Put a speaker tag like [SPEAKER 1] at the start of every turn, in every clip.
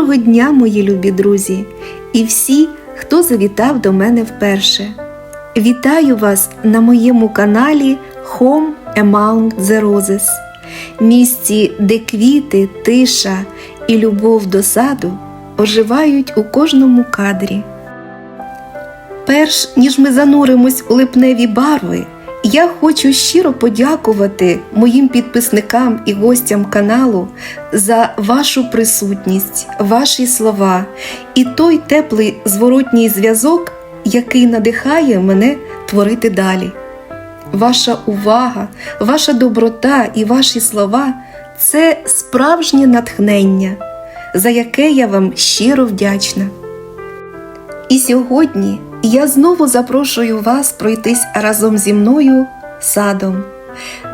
[SPEAKER 1] Доброго дня, мої любі друзі, і всі, хто завітав до мене вперше. Вітаю вас на моєму каналі Home Among the Roses, місці, де квіти, тиша і любов до саду оживають у кожному кадрі. Перш ніж ми зануримось у липневі барви, я хочу щиро подякувати моїм підписникам і гостям каналу за вашу присутність, ваші слова і той теплий зворотній зв'язок, який надихає мене творити далі. Ваша увага, ваша доброта і ваші слова це справжнє натхнення, за яке я вам щиро вдячна. І сьогодні я знову запрошую вас пройтись разом зі мною садом,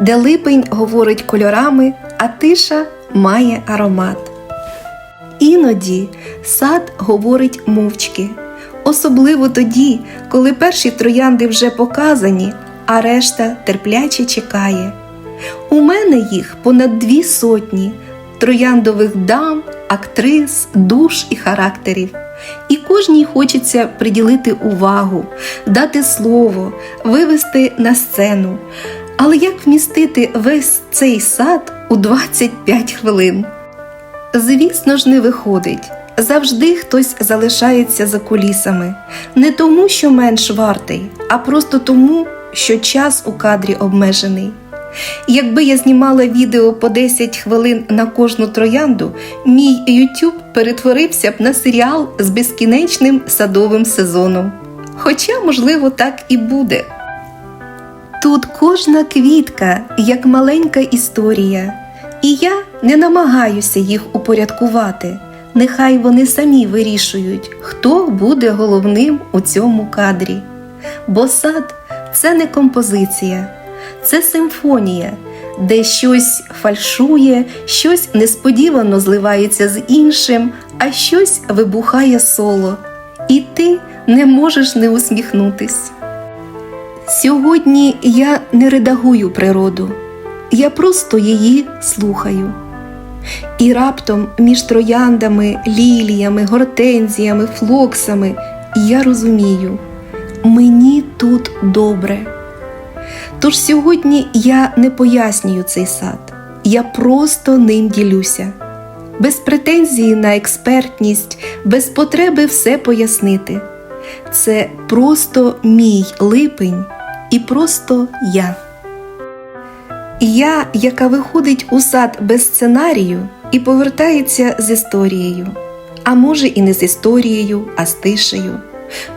[SPEAKER 1] де липень говорить кольорами, а тиша має аромат. Іноді сад говорить мовчки, особливо тоді, коли перші троянди вже показані, а решта терпляче чекає. У мене їх понад дві сотні трояндових дам, актрис, душ і характерів. І кожній хочеться приділити увагу, дати слово, вивести на сцену. Але як вмістити весь цей сад у 25 хвилин? Звісно ж, не виходить. Завжди хтось залишається за кулісами, не тому, що менш вартий, а просто тому, що час у кадрі обмежений. Якби я знімала відео по 10 хвилин на кожну троянду, мій YouTube перетворився б на серіал з безкінечним садовим сезоном. Хоча, можливо, так і буде. Тут кожна квітка як маленька історія, і я не намагаюся їх упорядкувати. Нехай вони самі вирішують, хто буде головним у цьому кадрі. Бо сад це не композиція, це симфонія, де щось фальшує, щось несподівано зливається з іншим, а щось вибухає соло. І ти не можеш не усміхнутись. Сьогодні я не редагую природу, я просто її слухаю. І раптом між трояндами, ліліями, гортензіями, флоксами я розумію, мені тут добре. Тож сьогодні я не пояснюю цей сад, я просто ним ділюся, без претензії на експертність, без потреби все пояснити. Це просто мій липень і просто я. Я, яка виходить у сад без сценарію і повертається з історією, а може і не з історією, а з тишею.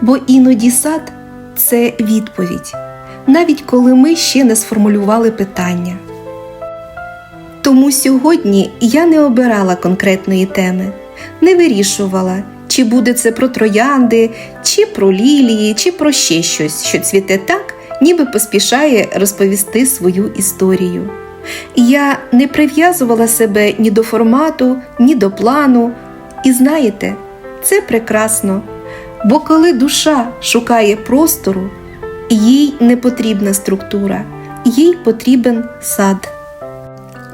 [SPEAKER 1] Бо іноді сад це відповідь, навіть коли ми ще не сформулювали питання. Тому сьогодні я не обирала конкретної теми, не вирішувала, чи буде це про троянди, чи про лілії, чи про ще щось, що цвіте так, ніби поспішає розповісти свою історію. Я не прив'язувала себе ні до формату, ні до плану. І знаєте, це прекрасно. Бо коли душа шукає простору, їй не потрібна структура, їй потрібен сад.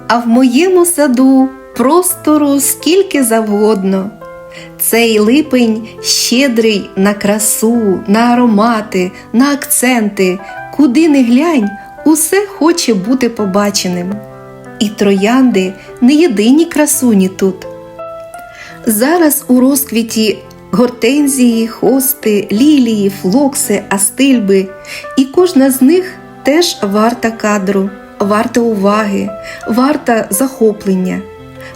[SPEAKER 1] А в моєму саду простору скільки завгодно. Цей липень щедрий на красу, на аромати, на акценти, куди не глянь, усе хоче бути побаченим. І троянди не єдині красуні тут. Зараз у розквіті гортензії, хости, лілії, флокси, астильби, і кожна з них теж варта кадру, варта уваги, варта захоплення.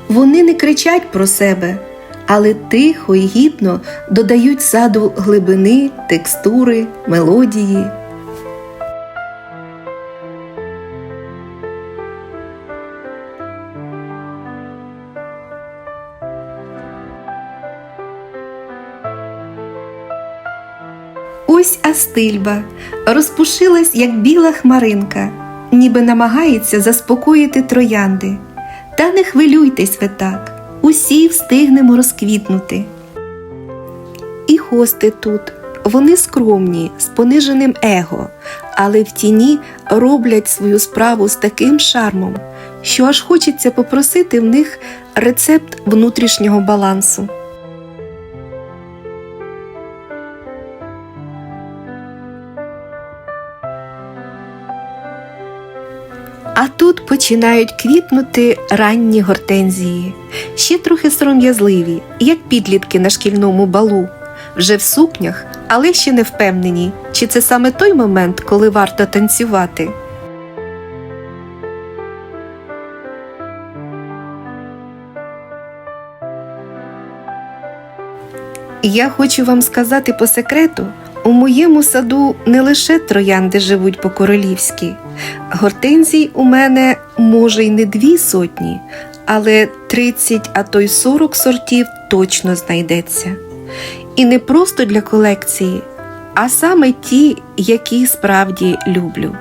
[SPEAKER 1] Вони не кричать про себе, але тихо і гідно додають саду глибини, текстури, мелодії. Ось Астильба розпушилась, як біла хмаринка, ніби намагається заспокоїти троянди. Та не хвилюйтесь ви так, усі встигнемо розквітнути. І хости тут, вони скромні, з пониженим его, але в тіні роблять свою справу з таким шармом, що аж хочеться попросити в них рецепт внутрішнього балансу. А тут починають квітнути ранні гортензії, ще трохи сором'язливі, як підлітки на шкільному балу, вже в сукнях, але ще не впевнені, чи це саме той момент, коли варто танцювати. Я хочу вам сказати по секрету, у моєму саду не лише троянди живуть по-королівськи. Гортензій у мене може й не дві сотні, але 30, а то й 40 сортів точно знайдеться. І не просто для колекції, а саме ті, які справді люблю.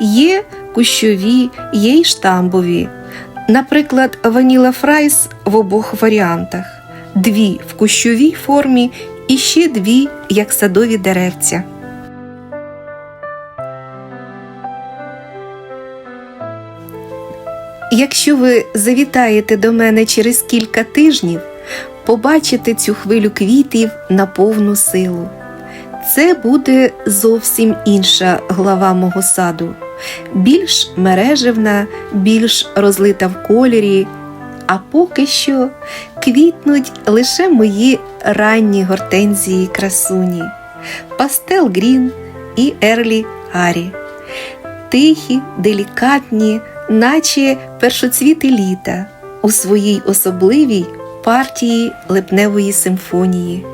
[SPEAKER 1] Є кущові, є й штамбові. Наприклад, ваніла фрайс в обох варіантах: дві в кущовій формі і ще дві як садові деревця. Якщо ви завітаєте до мене через кілька тижнів, побачите цю хвилю квітів на повну силу. Це буде зовсім інша глава мого саду, більш мережевна, більш розлита в кольорі, а поки що квітнуть лише мої ранні гортензії красуні, пастел Грін і Ерлі Гаррі. Тихі, делікатні, наче першоцвіти літа у своїй особливій партії липневої симфонії.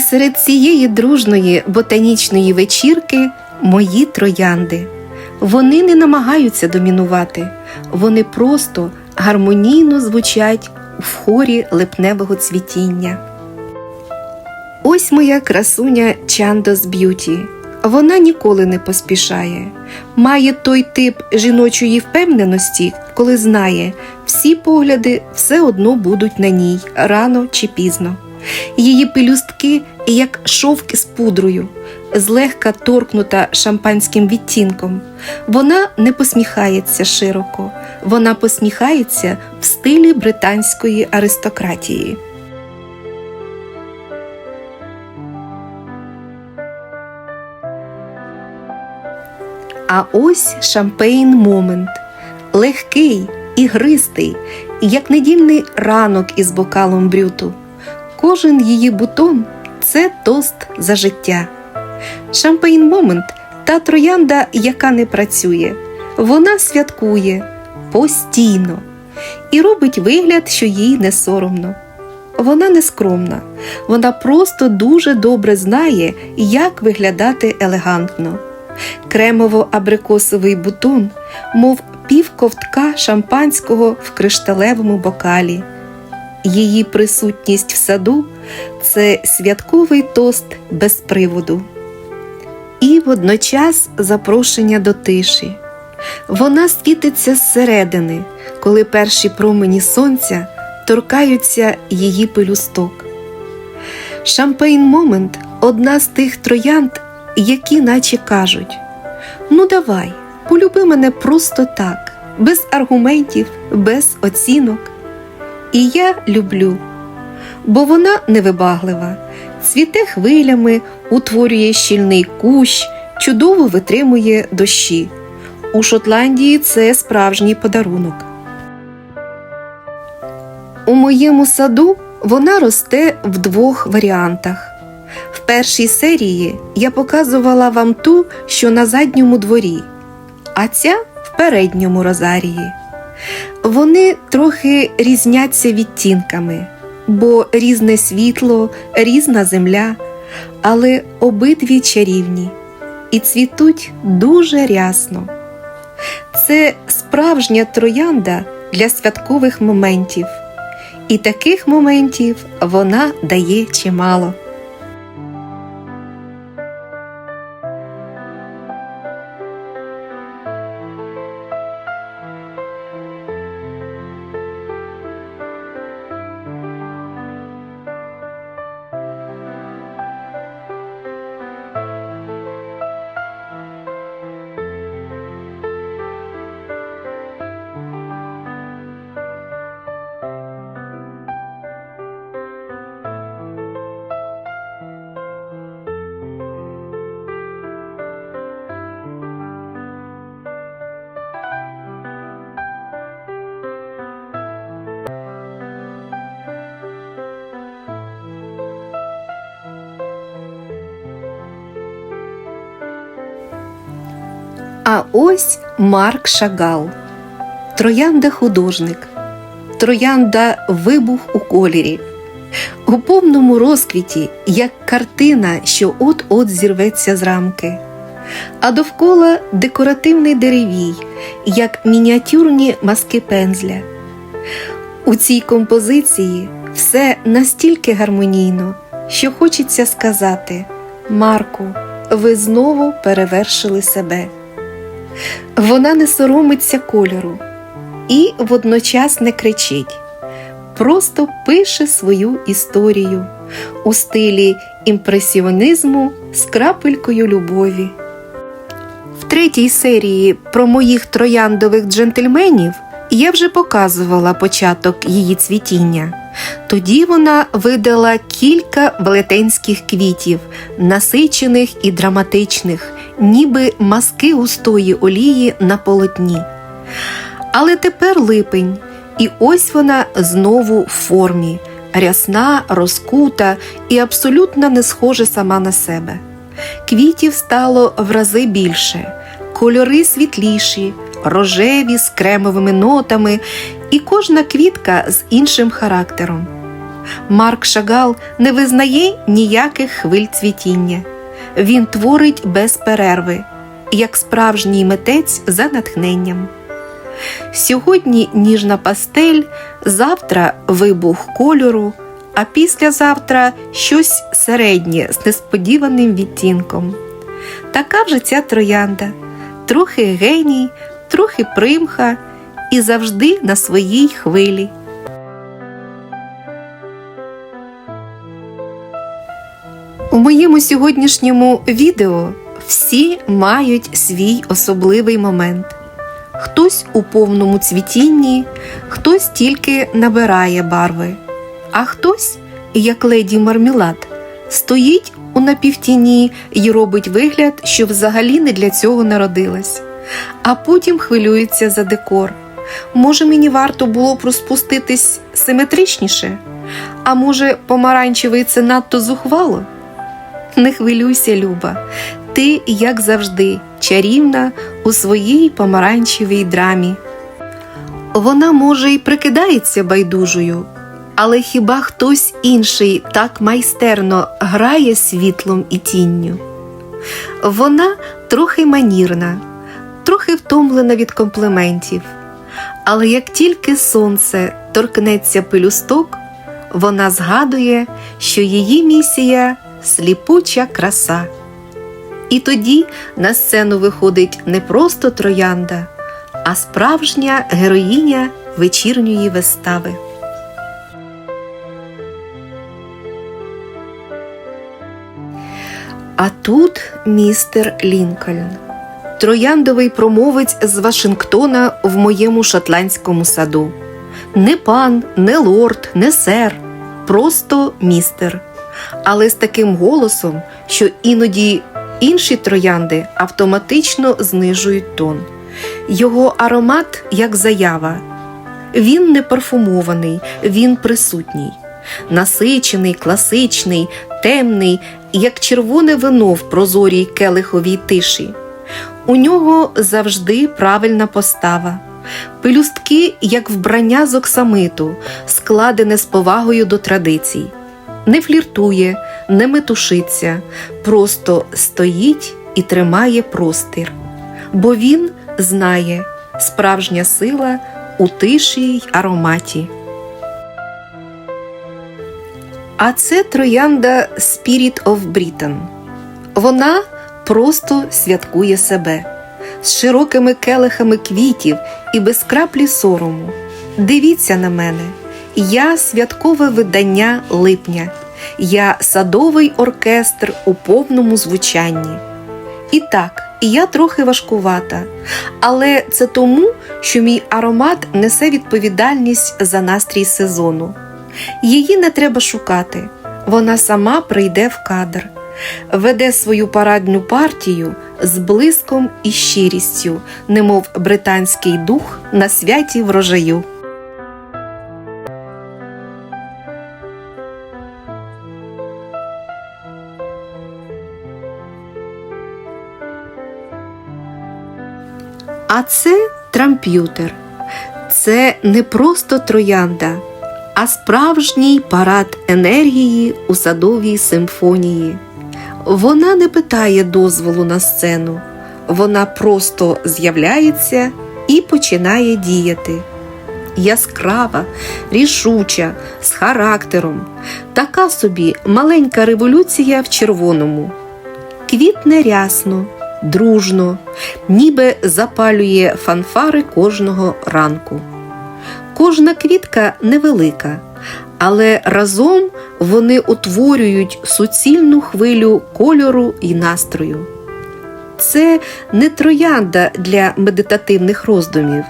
[SPEAKER 1] Серед цієї дружної ботанічної вечірки мої троянди. Вони не намагаються домінувати, вони просто гармонійно звучать в хорі липневого цвітіння. Ось моя красуня Чандос Б'юті. Вона ніколи не поспішає, має той тип жіночої впевненості, коли знає, всі погляди все одно будуть на ній рано чи пізно. Її пелюстки як шовки з пудрою, злегка торкнута шампанським відтінком. Вона не посміхається широко, вона посміхається в стилі британської аристократії. А ось шампейн момент легкий, ігристий, як недільний ранок із бокалом брюту. Кожен її бутон це тост за життя. Шампейн момент та троянда, яка не працює. Вона святкує постійно і робить вигляд, що їй не соромно. Вона не скромна, вона просто дуже добре знає, як виглядати елегантно. Кремово-абрикосовий бутон, мов півковтка шампанського в кришталевому бокалі. Її присутність в саду це святковий тост без приводу. І водночас запрошення до тиші. Вона світиться зсередини, коли перші промені сонця торкаються її пелюсток. Шампейн момент одна з тих троянд, які наче кажуть: Ну, давай, полюби мене просто так, без аргументів, без оцінок. І я люблю, бо вона невибаглива, цвіте хвилями, утворює щільний кущ, чудово витримує дощі. У Шотландії це справжній подарунок. У моєму саду вона росте в двох варіантах. В першій серії я показувала вам ту, що на задньому дворі, а ця в передньому розарії. Вони трохи різняться відтінками, бо різне світло, різна земля, але обидві чарівні і цвітуть дуже рясно. Це справжня троянда для святкових моментів, і таких моментів вона дає чимало. А ось Марк Шагал, троянда художник, троянда вибух у кольорі, у повному розквіті, як картина, що от-от зірветься з рамки, а довкола декоративний деревій, як мініатюрні маски пензля. У цій композиції все настільки гармонійно, що хочеться сказати: Марку, ви знову перевершили себе. Вона не соромиться кольору і водночас не кричить, просто пише свою історію у стилі імпресіонізму з крапелькою любові. В третій серії про моїх трояндових джентльменів я вже показувала початок її цвітіння. Тоді вона видала кілька велетенських квітів, насичених і драматичних, ніби маски густої олії на полотні. Але тепер липень, і ось вона знову в формі, рясна, розкута і абсолютно не схожа сама на себе. Квітів стало в рази більше, кольори світліші, рожеві з кремовими нотами, і кожна квітка з іншим характером. Марк Шагал не визнає ніяких хвиль цвітіння. Він творить без перерви, як справжній митець за натхненням. Сьогодні ніжна пастель, завтра вибух кольору, а післязавтра щось середнє з несподіваним відтінком. Така вже ця троянда, трохи геній, трохи примха і завжди на своїй хвилі. У моєму сьогоднішньому відео всі мають свій особливий момент. Хтось у повному цвітінні, хтось тільки набирає барви, а хтось, як леді Мармелад, стоїть у напівтіні і робить вигляд, що взагалі не для цього народилась, а потім хвилюється за декор. Може, мені варто було б розпуститись симетричніше, а може, помаранчевий це надто зухвало? Не хвилюйся, Люба, ти, як завжди, чарівна у своїй помаранчевій драмі. Вона, може, й прикидається байдужою, але хіба хтось інший так майстерно грає світлом і тінню? Вона трохи манірна, трохи втомлена від компліментів, але як тільки сонце торкнеться пелюсток, вона згадує, що її місія сліпуча краса. І тоді на сцену виходить не просто троянда, а справжня героїня вечірньої вистави. А тут містер Лінкольн, трояндовий промовець з Вашингтона в моєму шотландському саду. Не пан, не лорд, не сер, просто містер. Але з таким голосом, що іноді інші троянди автоматично знижують тон. Його аромат як заява. Він не парфумований, він присутній, насичений, класичний, темний, як червоне вино в прозорій келиховій тиші. У нього завжди правильна постава, Пелюстки, як вбрання з оксамиту, складене з повагою до традицій. Не фліртує, не метушиться, просто стоїть і тримає простір. Бо він знає, справжня сила у тиші й ароматі. А це троянда Spirit of Britain. Вона просто святкує себе з широкими келихами квітів і без краплі сорому. Дивіться на мене, я святкове видання липня, я садовий оркестр у повному звучанні. І так, я трохи важкувата, але це тому, що мій аромат несе відповідальність за настрій сезону. Її не треба шукати, вона сама прийде в кадр, веде свою парадну партію з блиском і щирістю, немов британський дух на святі врожаю. А це трамп'ютер. Це не просто троянда, а справжній парад енергії у садовій симфонії. Вона не питає дозволу на сцену, вона просто з'являється і починає діяти. Яскрава, рішуча, з характером, така собі маленька революція в червоному. Квітне рясно, дружно, ніби запалює фанфари кожного ранку. Кожна квітка невелика, але разом вони утворюють суцільну хвилю кольору і настрою. Це не троянда для медитативних роздумів,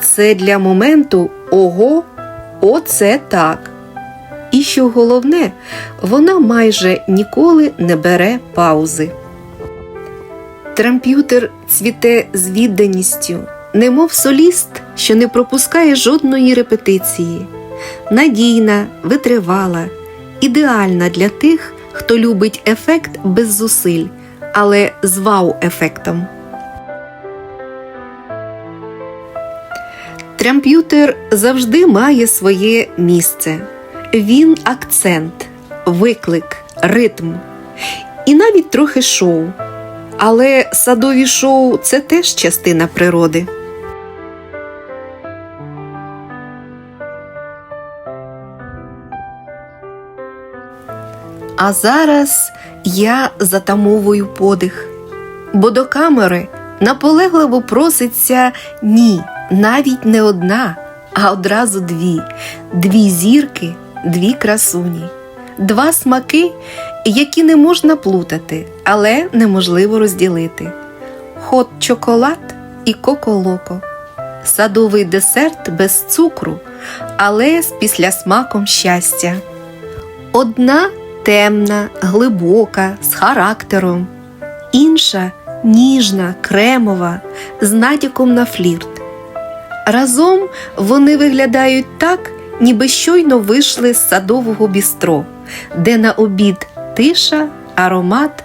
[SPEAKER 1] це для моменту ого, оце так. І що головне, вона майже ніколи не бере паузи. Трамп'ютер цвіте з відданістю, немов соліст, що не пропускає жодної репетиції, надійна, витривала, ідеальна для тих, хто любить ефект без зусиль, але з вау-ефектом. Трамп'ютер завжди має своє місце. Він акцент, виклик, ритм і навіть трохи шоу. Але садові шоу це теж частина природи. А зараз я затамовую подих, бо до камери наполегливо проситься ні, навіть не одна, а одразу дві, дві зірки, дві красуні, два смаки, які не можна плутати, але неможливо розділити: хот чоколад і коколоко, садовий десерт без цукру, але з післясмаком щастя. Одна темна, глибока, з характером, інша ніжна, кремова, з натяком на флірт. Разом вони виглядають так, ніби щойно вийшли з садового бістро, де на обід тиша, аромат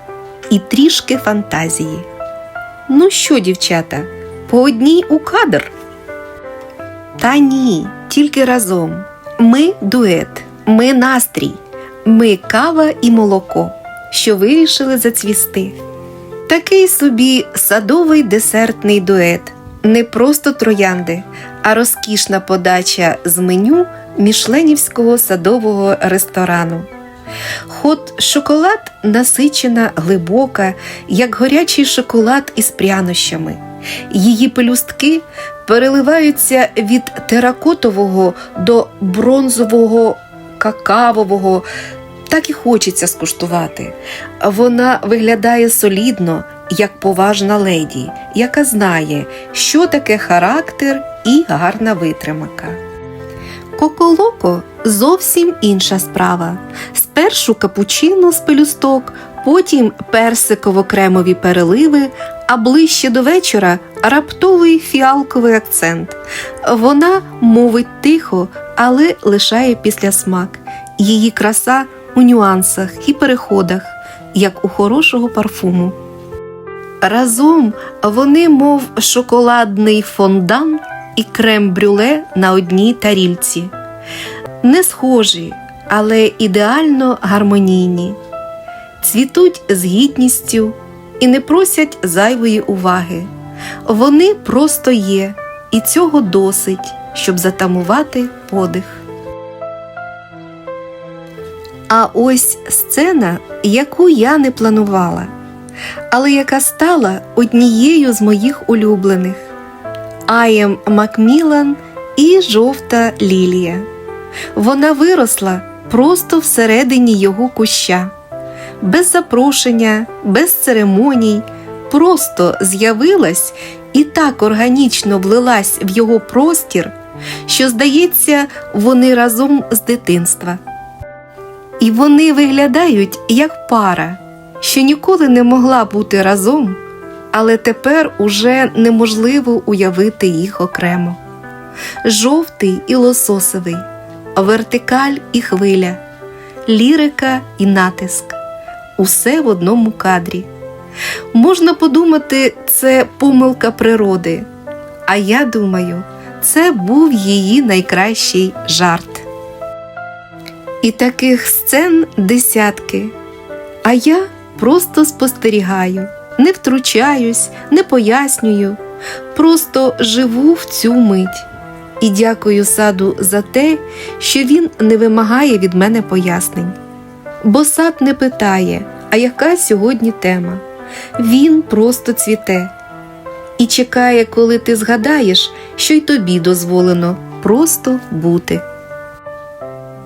[SPEAKER 1] і трішки фантазії. Ну що, дівчата, по одній у кадр? Та ні, тільки разом. Ми дует, ми настрій, ми кава і молоко, що вирішили зацвісти. Такий собі садовий десертний дует, не просто троянди, а розкішна подача з меню мішленівського садового ресторану. Хот шоколад насичена, глибока, як горячий шоколад із прянощами. Її пелюстки переливаються від теракотового до бронзового, какавового. Так і хочеться скуштувати. Вона виглядає солідно, як поважна леді, яка знає, що таке характер і гарна витримка. Коколоко зовсім інша справа. Спершу капучино з пелюсток, потім персиково-кремові переливи, а ближче до вечора раптовий фіалковий акцент. Вона мовить тихо, але лишає післясмак. Її краса у нюансах і переходах, як у хорошого парфуму. Разом вони, мов шоколадний фондан, і крем-брюле на одній тарільці. Не схожі, але ідеально гармонійні, цвітуть з гідністю і не просять зайвої уваги. Вони просто є, і цього досить, щоб затамувати подих. А ось сцена, яку я не планувала, але яка стала однією з моїх улюблених Аєм Макмілан і жовта лілія. Вона виросла просто всередині його куща, без запрошення, без церемоній, просто з'явилась і так органічно влилась в його простір, що, здається, вони разом з дитинства. І вони виглядають як пара, що ніколи не могла бути разом, але тепер уже неможливо уявити їх окремо. Жовтий і лососовий, вертикаль і хвиля, лірика і натиск усе в одному кадрі. Можна подумати, це помилка природи, а я думаю, це був її найкращий жарт. І таких сцен десятки. А я просто спостерігаю, не втручаюсь, не пояснюю, просто живу в цю мить. І дякую саду за те, що він не вимагає від мене пояснень. Бо сад не питає, а яка сьогодні тема. Він просто цвіте і чекає, коли ти згадаєш, що й тобі дозволено просто бути.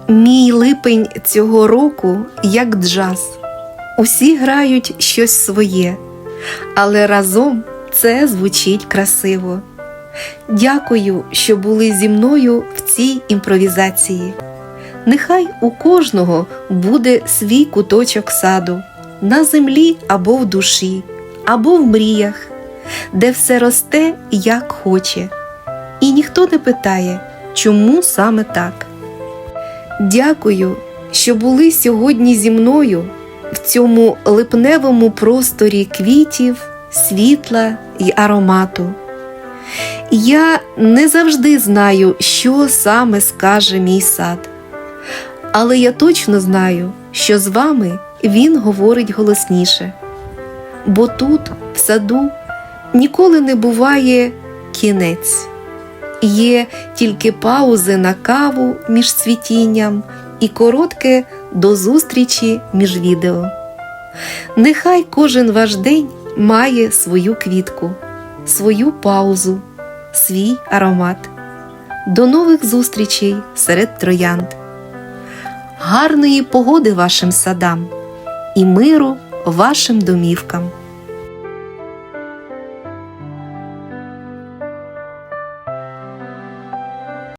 [SPEAKER 1] Мій липень цього року як джаз. Усі грають щось своє, але разом це звучить красиво. Дякую, що були зі мною в цій імпровізації. Нехай у кожного буде свій куточок саду, на землі або в душі, або в мріях, де все росте як хоче, і ніхто не питає, чому саме так. Дякую, що були сьогодні зі мною в цьому липневому просторі квітів, світла й аромату. Я не завжди знаю, що саме скаже мій сад, але я точно знаю, що з вами він говорить голосніше. Бо тут, в саду, ніколи не буває кінець, є тільки паузи на каву між цвітінням і коротке до зустрічі між відео. Нехай кожен ваш день має свою квітку, свою паузу, свій аромат. До нових зустрічей серед троянд. Гарної погоди вашим садам і миру вашим домівкам.